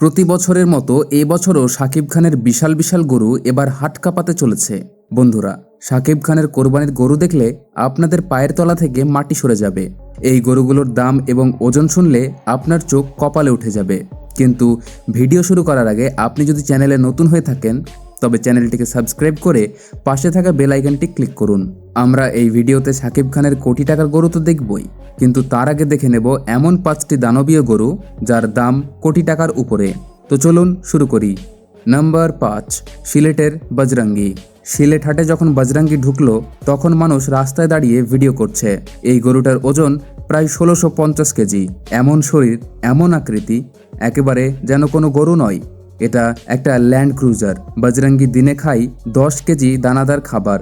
প্রতি বছরের মতো এবছরও শাকিব খানের বিশাল বিশাল গরু এবার হাট কাঁপাতে চলেছে। বন্ধুরা শাকিব খানের কোরবানির গরু দেখলে আপনাদের পায়ের তলা থেকে মাটি সরে যাবে। এই গরুগুলোর দাম এবং ওজন শুনলে আপনার চোখ কপালে উঠে যাবে। কিন্তু ভিডিও শুরু করার আগে আপনি যদি চ্যানেলে নতুন হয়ে থাকেন তবে চ্যানেলটিকে সাবস্ক্রাইব করে পাশে থাকা বেল আইকনটি ক্লিক করুন। আমরা এই ভিডিওতে শাকিব খানের কোটি টাকার গরু তো দেখবই, কিন্তু তার আগে দেখে নেব এমন পাঁচটি দানবীয় গরু যার দাম কোটি টাকার উপরে। তো চলুন শুরু করি। নাম্বার পাঁচ, সিলেটের বজরঙ্গি। সিলেট হাটে যখন বজরঙ্গি ঢুকলো, তখন মানুষ রাস্তায় দাঁড়িয়ে ভিডিও করছে। এই গরুটার ওজন প্রায় ষোলোশো পঞ্চাশ কেজি। এমন শরীর, এমন আকৃতি, একেবারে যেন কোনো গরু নয়। এটা একটা ল্যান্ড ক্রুজার। বজরঙ্গি দিনে খাই দশ কেজি দানাদার খাবার,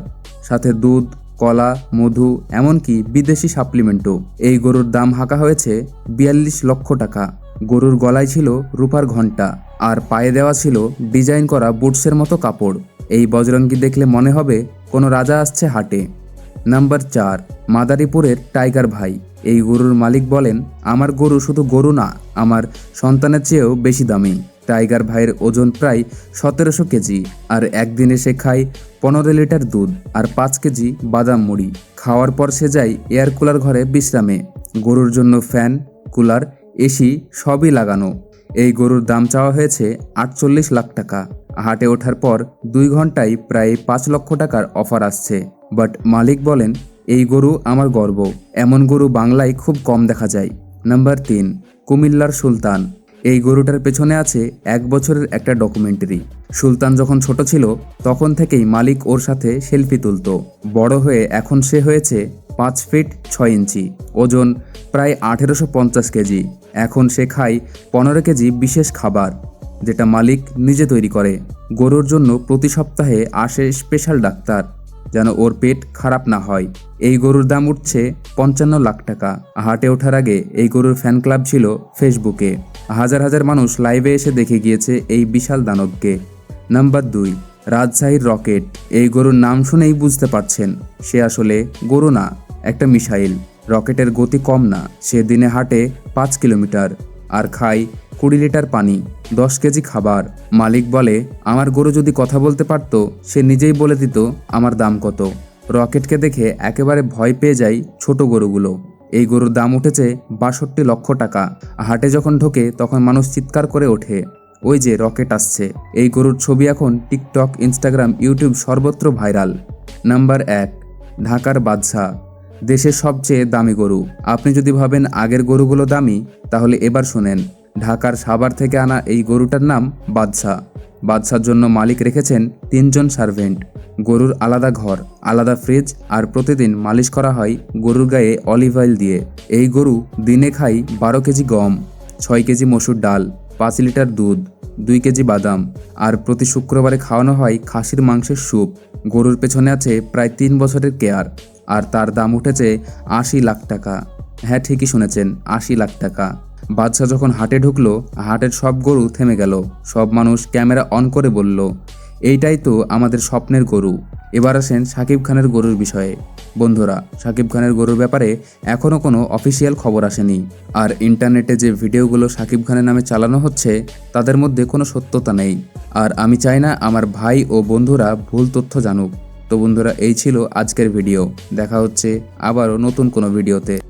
সাথে দুধ, কলা, মধু, এমনকি বিদেশি সাপ্লিমেন্টও এই গরুর দাম হাঁকা হয়েছে বিয়াল্লিশ লক্ষ টাকা। গরুর গলায় ছিল রূপার ঘণ্টা, আর পায়ে দেওয়া ছিল ডিজাইন করা বুটসের মতো কাপড়। এই বজরঙ্গি দেখলে মনে হবে কোনো রাজা আসছে হাটে। নাম্বার চার, মাদারীপুরের টাইগার ভাই। এই গরুর মালিক বলেন, আমার গরু শুধু গরু না, আমার সন্তানের চেয়েও বেশি দামি। টাইগার ভাইয়ের ওজন প্রায় সতেরোশো কেজি আর একদিনে সে খায় পনেরো লিটার দুধ আর পাঁচ কেজি বাদাম মুড়ি। খাওয়ার পর সে যায় এয়ার কুলার ঘরে বিশ্রামে। গরুর জন্য ফ্যান, কুলার এসি সবই লাগানো। এই গরুর দাম চাওয়া হয়েছে আটচল্লিশ লাখ টাকা। হাটে ওঠার পর দুই ঘন্টায় প্রায় পাঁচ লক্ষ টাকার অফার আসছে। বাট মালিক বলেন, এই গরু আমার গর্ব। এমন গরু বাংলায় খুব কম দেখা যায়। নাম্বার তিন, কুমিল্লার সুলতান। এই গরুটার পেছনে আছে এক বছরের একটা ডকুমেন্টারি সুলতান যখন ছোট ছিল, তখন থেকেই মালিক ওর সাথে সেলফি তুলতো। বড় হয়ে এখন সে হয়েছে পাঁচ ফিট ছয় ইঞ্চি ওজন প্রায় আঠেরোশো পঞ্চাশ কেজি। এখন সে খায় পনেরো কেজি বিশেষ খাবার, যেটা মালিক নিজে তৈরি করে। গরুর জন্য প্রতি সপ্তাহে আসে স্পেশাল ডাক্তার। যেন ওর পেট খারাপ না হয়। এই গরুর দাম উঠছে পঞ্চান্ন লাখ টাকা। হাটে ওঠার আগে এই গরুর ফ্যান ক্লাব ছিল ফেসবুকে হাজার হাজার মানুষ লাইভে এসে দেখে গিয়েছে এই বিশাল দানবকে। নাম্বার দুই, রাজশাহীর রকেট। এই গরুর নাম শুনেই বুঝতে পারছেন, সে আসলে গরু না, একটা মিসাইল। রকেটের গতি কম না, সে দিনে হাঁটে পাঁচ কিলোমিটার। আর খায় কুড়ি লিটার পানি, দশ কেজি খাবার। মালিক বলে, আমার গরু যদি কথা বলতে পারতো, সে নিজেই বলে দিত আমার দাম কত। রকেটকে দেখে একেবারে ভয় পেয়ে যায় ছোট গরুগুলো। এই গরুর দাম উঠেছে বাষট্টি লক্ষ টাকা। হাটে যখন ঢোকে, তখন মানুষ চিৎকার করে ওঠে, ওই যে রকেট আসছে। এই গরুর ছবি এখন টিকটক, ইনস্টাগ্রাম, ইউটিউব সর্বত্র ভাইরাল। নাম্বার এক, ঢাকার বাদশা দেশের সবচেয়ে দামি গরু। আপনি যদি ভাবেন আগের গরুগুলো দামি, তাহলে এবার শোনেন। ঢাকার সাভার থেকে আনা এই গরুটার নাম বাদশা বাদশার জন্য মালিক রেখেছেন তিনজন সার্ভেন্ট। গরুর আলাদা ঘর, আলাদা ফ্রিজ আর প্রতিদিন মালিশ করা হয় গরুর গায়ে অলিভ অয়েল দিয়ে। এই গরু দিনে খাই বারো কেজি গম, ছয় কেজি মসুর ডাল, পাঁচ লিটার দুধ, দুই কেজি বাদাম আর প্রতি শুক্রবারে খাওয়ানো হয় খাসির মাংসের স্যুপ। গরুর পেছনে আছে প্রায় তিন বছরের কেয়ার আর তার দাম উঠেছে আশি লাখ টাকা। হ্যাঁ ঠিকই শুনেছেন, আশি লাখ টাকা। বাদশা যখন হাটে ঢুকলো, হাটের সব গরু থেমে গেল। সব মানুষ ক্যামেরা অন করে বলল, এইটাই তো আমাদের স্বপ্নের গরু। এবার আসেন সাকিব খানের গরুর বিষয়ে। বন্ধুরা, সাকিব খানের গরুর ব্যাপারে এখনও কোনো অফিসিয়াল খবর আসেনি। আর ইন্টারনেটে যে ভিডিওগুলো সাকিব খানের নামে চালানো হচ্ছে, তাদের মধ্যে কোনো সত্যতা নেই। আর আমি চাই না আমার ভাই ও বন্ধুরা ভুল তথ্য জানুক। তো বন্ধুরা, এই ছিল আজকের ভিডিও। দেখা হচ্ছে আবারও নতুন কোনো ভিডিওতে।